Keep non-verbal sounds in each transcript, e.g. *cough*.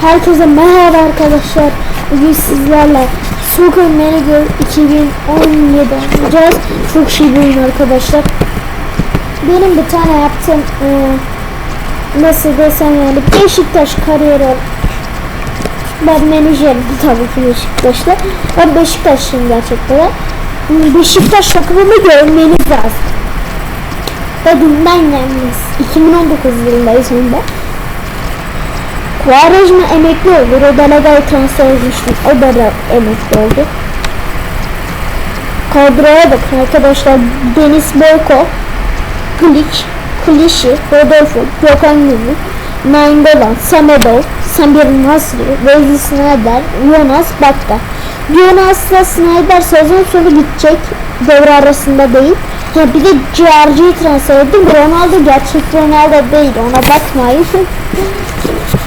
Herkese merhaba arkadaşlar. Bugün sizlerle Soccer Manager 2017 oynayacağız. Çok şey bir arkadaşlar. Benim bir tane yaptığım e, nasıl desem yani Beşiktaş kariyeri ben menajerim tabii ki Beşiktaş'ta. Ben Beşiktaşlıyım gerçekten. Beşiktaş takımımı görmeniz lazım. Tadından yenmez. 2019 yılındayız. Quaresma emekli oldu. Rodalaga'yı transfer etmiştim. O da, da emekli oldu. Kadroya bakın arkadaşlar. Deniz Boyko, Kliç, Klişi, Rodolfo, Gökhan Gümrük, Nainggolan, Samedov, Samir Nasri, Wesley Snyder, Jonas Bakta. Jonas'la Snyder sezon sonu gidecek. Devre arasında değil. Ha, bir de GRG'yi transfer ettim. Ronaldo gerçek Ronaldo değil. Ona bakmayın.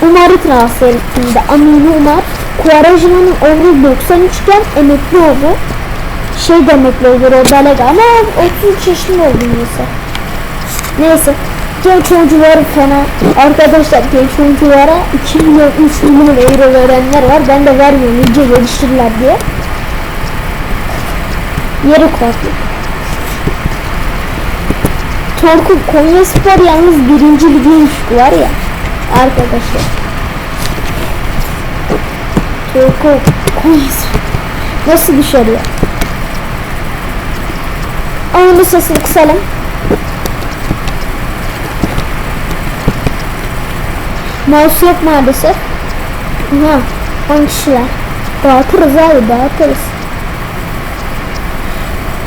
Umar'ı transfer ettiğinde Amini Umar Quaresma'nın ömrü 93 iken emekli oldu. Şey de emekli oldu Rodalega ama 33 yaşında oldu neyse. Neyse. Genç oyuncuları fena. Arkadaşlar genç oyunculara 2 milyon 3 milyon euro verenler var. Ben de vermiyorum iyice geliştirirler diye. Yeri korktu. Torku Konyaspor yalnız birinci lige düştü var ya arkadaşlar. Torku Konyaspor nasıl dışarıya? Onun sesini kısalım. Mouse yok maalesef. Ha, 10 kişiler. Dağıtırız abi dağıtırız.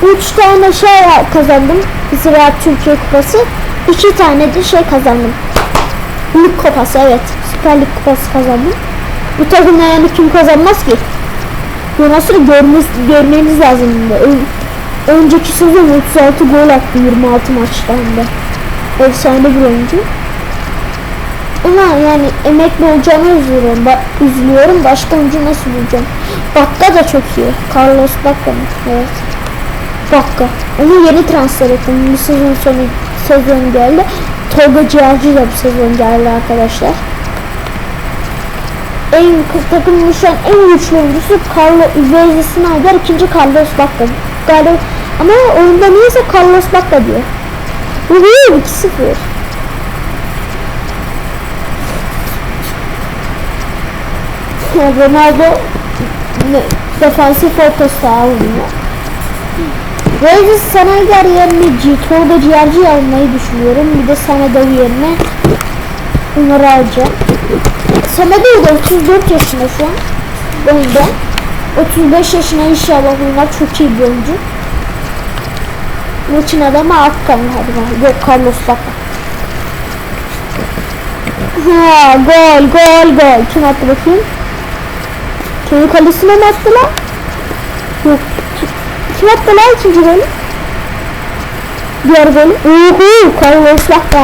3 tane şey kazandım. Ziraat Türkiye Kupası. 2 tane de şey kazandım. Lig Kupası evet. Süper Lig Kupası kazandım. Bu takımda yani kim kazanmaz ki? Nasıl görmeniz, görmeniz lazım. Ön, önceki sezon 36 gol attı 26 maçta hem. Efsane bir oyuncu. Ama yani emekli olacağını üzülüyorum. Ba üzülüyorum. Başka oyuncu nasıl bulacağım? Bakka da çok iyi. Carlos Bakka mı? Evet. Bakka. Onu yeni transfer ettim. Bu sezon sonu sezon geldi. Tolga Ciğerci de bu sezon geldi arkadaşlar. En takımın şu an en güçlü oyuncusu Carlo Wesley Snyder, ikinci Carlos Bakka. Carlos, ama oyunda niyeyse Carlos Bakka diyor. Bu değil 2-0. Ronaldo defansif orta saha oynuyor. Wesley Snyder yerine Tolga Ciğerci almayı düşünüyorum. Bir de Samedow yerine bunları alacağım. Samedow da 34 yaşında şu an. Oyunda. 35 yaşına inşallah bunlar çok iyi bir oyuncu. Maçın adamı Akkan hadi ben. Yok Carlos Baka. Ha gol gol gol. Kim attı bakayım? Kendi kalesine mi attı lan? Yok. Kim- attı lan ikinci golü? Diğer golü. Uhu Carlos Baka.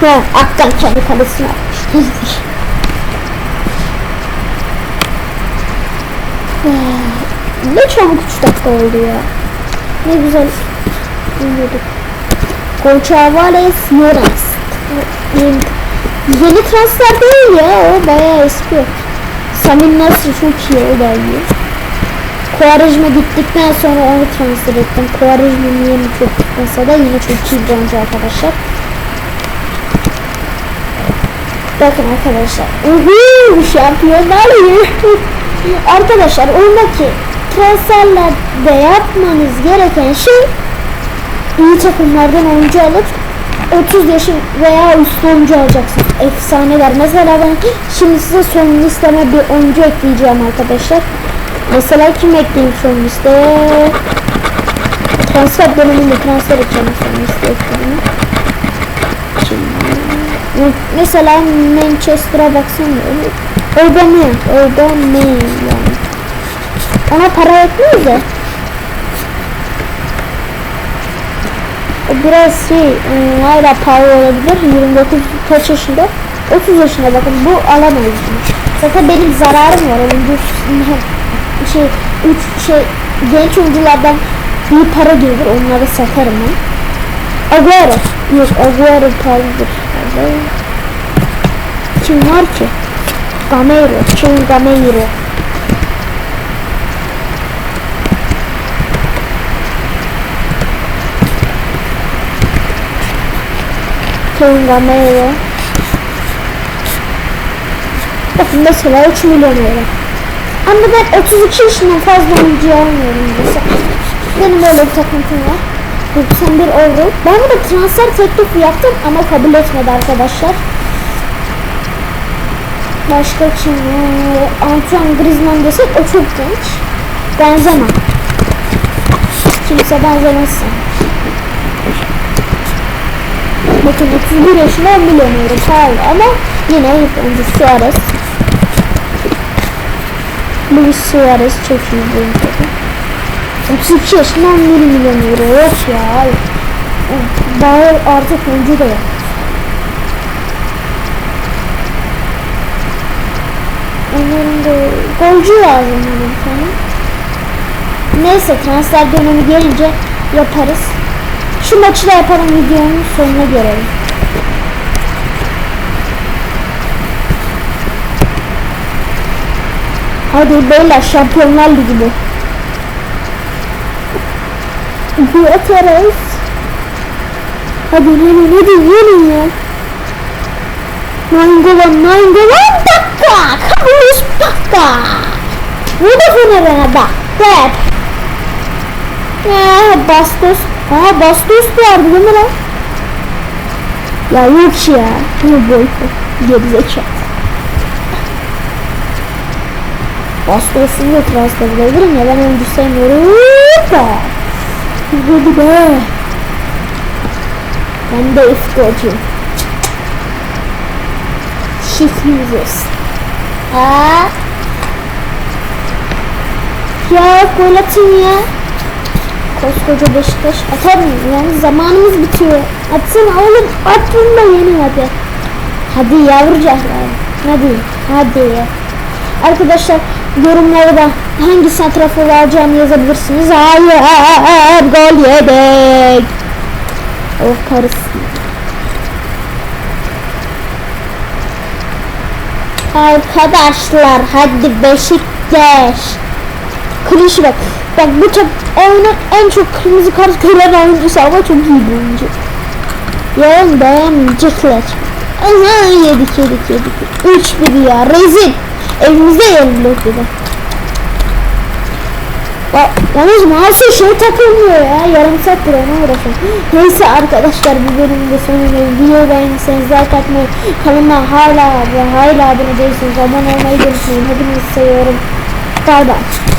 Ha Akkan kendi kalesine atmış. Ne çabuk 3 dakika oldu ya. Ne güzel uyuyorduk. Gonçalves Yoras. Yeni, transfer değil ya. O bayağı eski. Samir Nasri çok iyi. O iyi. Quaresma gittikten sonra onu transfer ettim. Quaresma'nın yeni çok tutmasa da yine çok iyi bir oyuncu arkadaşlar. Bakın arkadaşlar. Uhu şampiyonlar. *laughs* Arkadaşlar oyundaki transferlerde yapmanız gereken şey iyi takımlardan oyuncu alıp 30 yaşın veya üstü oyuncu alacaksınız. Efsaneler. Mesela ben şimdi size son listeme bir oyuncu ekleyeceğim arkadaşlar. Mesela kim ekleyeyim son listeye? Transfer döneminde transfer edeceğim son listeye mesela Manchester'a baksana. Aubameyang, Aubameyang. Ona para yetmiyor da. O biraz şey, ıı, hala pahalı olabilir. 29 kaç yaşında? 30 yaşında bakın bu alamayız. Zaten benim zararım var. Oyuncu *laughs* şey, üç şey genç oyunculardan iyi para gelir. Onları satarım ben. Agüero. Yok Agüero pahalıdır. Kim var ki? Gameiro. Çin Gameiro. Çin Gameiro. Bakın mesela 3 milyon euro. Ama ben 32 yaşından fazla oyuncu almıyorum mesela. Benim öyle bir takıntım var. 91 euro. Ben de transfer teklifi yaptım ama kabul etmedi arkadaşlar. Başka kim? Antoine Griezmann desek o çok genç. Benzema. Kimse benzemezsin. Bakın 31 yaşında 10 milyon euro pahalı ama yine iyi oyuncu Suarez. Luis Suarez çok iyi bir oyuncu. 32 yaşında 11 milyon euro yok ya. Daha artık oyuncu da yok. Onların da golcü lazım benim sana. Neyse transfer dönemi gelince yaparız. Şu maçı da yapalım videonun sonuna görelim. Hadi beyler Şampiyonlar Ligi bu. Yaparız. Hadi yenin hadi yenin ya. Nainggolan Nainggolan dakika. Kabus dakika. Burada Fener'e bak. Dep. Ya Bastos. Aa Bastos vardı değil mi lan? Ya yok ya. Bu boyko. Gerizekalı. Bastos'un da transfer edebilirim ya ben oyuncu sevmiyorum. Hoppa. Hadi be. Ben de users. Aa. Ya gol atın ya. Koskoca Beşiktaş atar mı? Yani zamanımız bitiyor. Atsana oğlum. Atın da yeni hadi. Hadi yavrucaklar. Hadi. Hadi. Arkadaşlar yorumlarda hangi santrafor alacağımı yazabilirsiniz. Hayır gol yedik. Oh karısı. Arkadaşlar hadi Beşiktaş. Klişe bak. Bak bu çok oyunun en çok kırmızı kart gören oyuncusu ama çok iyi bir oyuncu. Yarın beğenmeyecekler. Aha yedik yedik yedik. 3-1 ya rezil. Evimizde yenildik bir de. Bak, yalnız mouse'a şey takılmıyor ya. Yarım saattir ona uğraşıyorum. Neyse arkadaşlar bu bölümün de sonuna video beğendiyseniz like atmayı, kanalıma hala ve hala abone değilseniz abone olmayı unutmayın. Hepinizi seviyorum. Bay bay.